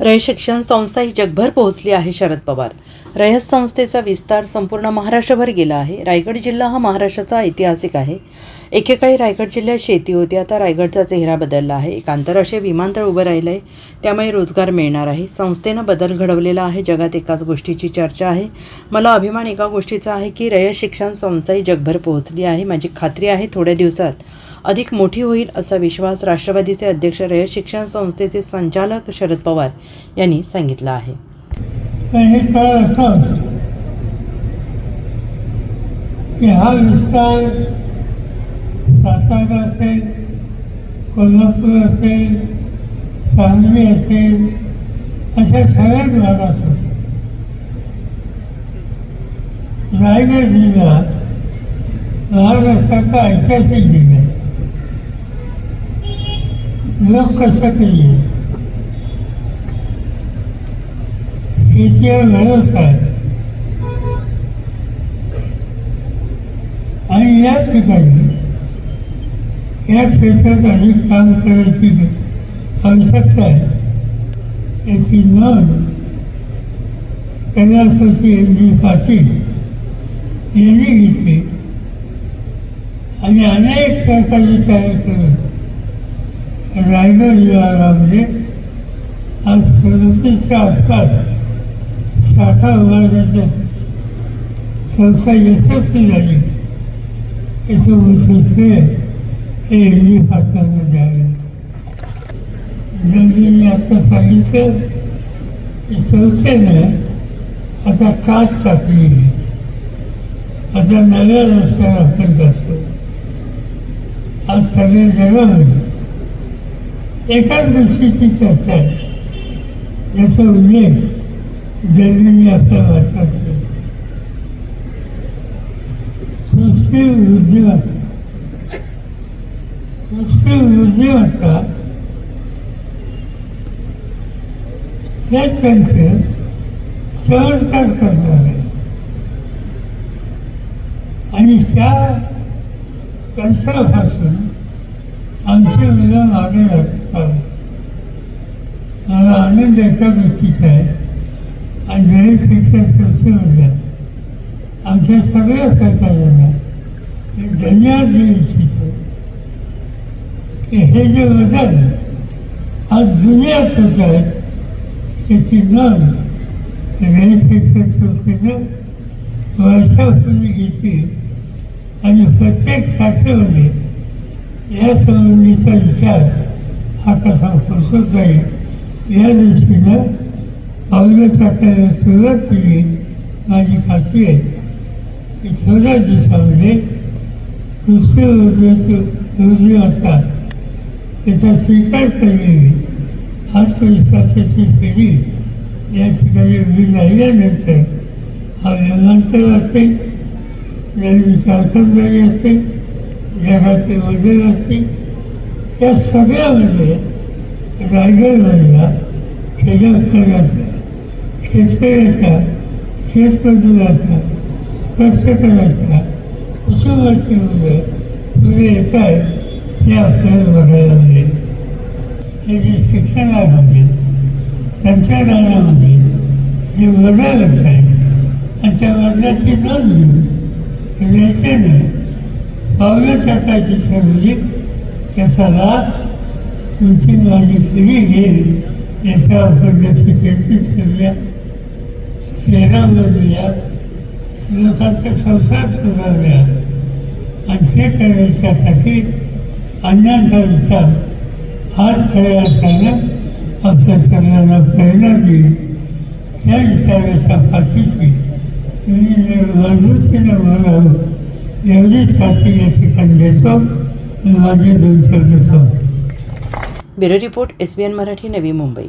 रयत शिक्षण संस्था ही जगभर पोहोचली आहे शरद पवार. रयत संस्थेचा विस्तार संपूर्ण महाराष्ट्रभर गेला आहे. रायगड जिल्हा हा महाराष्ट्राचा ऐतिहासिक आहे. एकेकाळी रायगड जिल्ह्यात शेती होती आता रायगडचा चेहरा बदलला आहे. एक आंतरराष्ट्रीय विमानतळ उभं राहिलं आहे त्यामुळे रोजगार मिळणार आहे. संस्थेनं बदल घडवलेला आहे जगात एकाच गोष्टीची चर्चा आहे. मला अभिमान एका गोष्टीचा आहे की रयत शिक्षण संस्था ही जगभर पोहोचली आहे. माझी खात्री आहे थोड्या दिवसात अधिक मोठी होईल असा विश्वास राष्ट्रवादीचे अध्यक्ष रयत शिक्षण संस्थेचे संचालक शरद पवार यांनी सांगितलं आहे. हे काळ असा की हा विस्तार सातारा असेल कोल्हापूर असेल सांगली असेल अशा सगळ्याच भागात असतो. रायगड जिल्हा महाराष्ट्राचा ऐतिहासिक जिल्हा आहे. लोक कसं केली? शेतीवर आहे आणि या ठिकाणी या क्षेत्रात अधिक काम करायची आवश्यकता आहे. याची नोंद कैलासवासी एम जी पाटील यांनी घेतली. आणि अनेक सरकारी कार्यक्रम करून रायगड विभागामध्ये आज सदतीसच्या आसपास शाखा उभारण्याच्या संस्था यशस्वी झाली याचं मोठं श्रेय हे एरवी फासांना द्यावे जर मी आता सांगितलं की संस्थेनं आता काच टाकली आता नव्या रस्त्यावर आपण जातो आज सगळ्या जगामध्ये एकाच गोष्टीची चर्चा आहे ज्याचा उल्लेख जर्मनी आपल्या भाषात केला. मुस्लिम बुद्धिमत्ता मुस्लिम बुद्धिमत्ता हे त्यांचं संस्कार करणार आहे. आणि त्या कंसापासून आमची मुलं मागे लागतात मला आनंद एका गोष्टीचा आहे आणि जरी शिक्षण संस्थेमधल्या आमच्या सगळ्या सरकारांना मी धन्यवाद देऊ इच्छितो की हे जे वजन आज दुनियाच होत आहे त्याची नोंद रयत शिक्षण संस्थेनं वर्षापूर्वी घेतली आणि प्रत्येक शाखेमध्ये या संबंधीचा विचार हा कसा पोचत जाईल. या दृष्टीनं पावलं टाकायला सुरुवात केली माझी खात्री आहे. की चौदा दिवसामध्ये कृषी वर्गाची योजना असतात त्याचा स्वीकार केलेली आत्मविश्वासाची फेरी. या ठिकाणी उभी राहिल्यानंतर हा विमानतळ असेल नवीन विकासात असेल जगाचे वजन असतील त्या सगळ्यामध्ये रायगडमधला खेड्यापाड्याचा शेतकऱ्याचा शेतमजुराचा कष्टकऱ्याचा कुटुंबाची मुलं पुढे येत आहेत हे आपल्याला बघायला मिळेल. हे जे शिक्षणामध्ये तंत्रज्ञानामध्ये जे बदल असत आणि त्या बदलाची नोंद घेऊन याच्याने पावलं टाकायची ठरवली. त्याचा लाभ तुमची माझी पिढी घेईल. याचा आपण लक्ष केंद्रित करूया चेहरा लोकांचा संसार सुधारूया आणि ते करण्याच्यासाठी अन्यांचा विचार. हाच खऱ्या असताना आमच्या सगळ्यांना प्रेरणा दिली. त्या विचाराच्या पाठीशी तुम्ही जर मजबूतीनं एवढीच काशी या ठिकाणी देतो माझे दोन शब्द सांगतो bureau report S B N Marathi Navi Mumbai.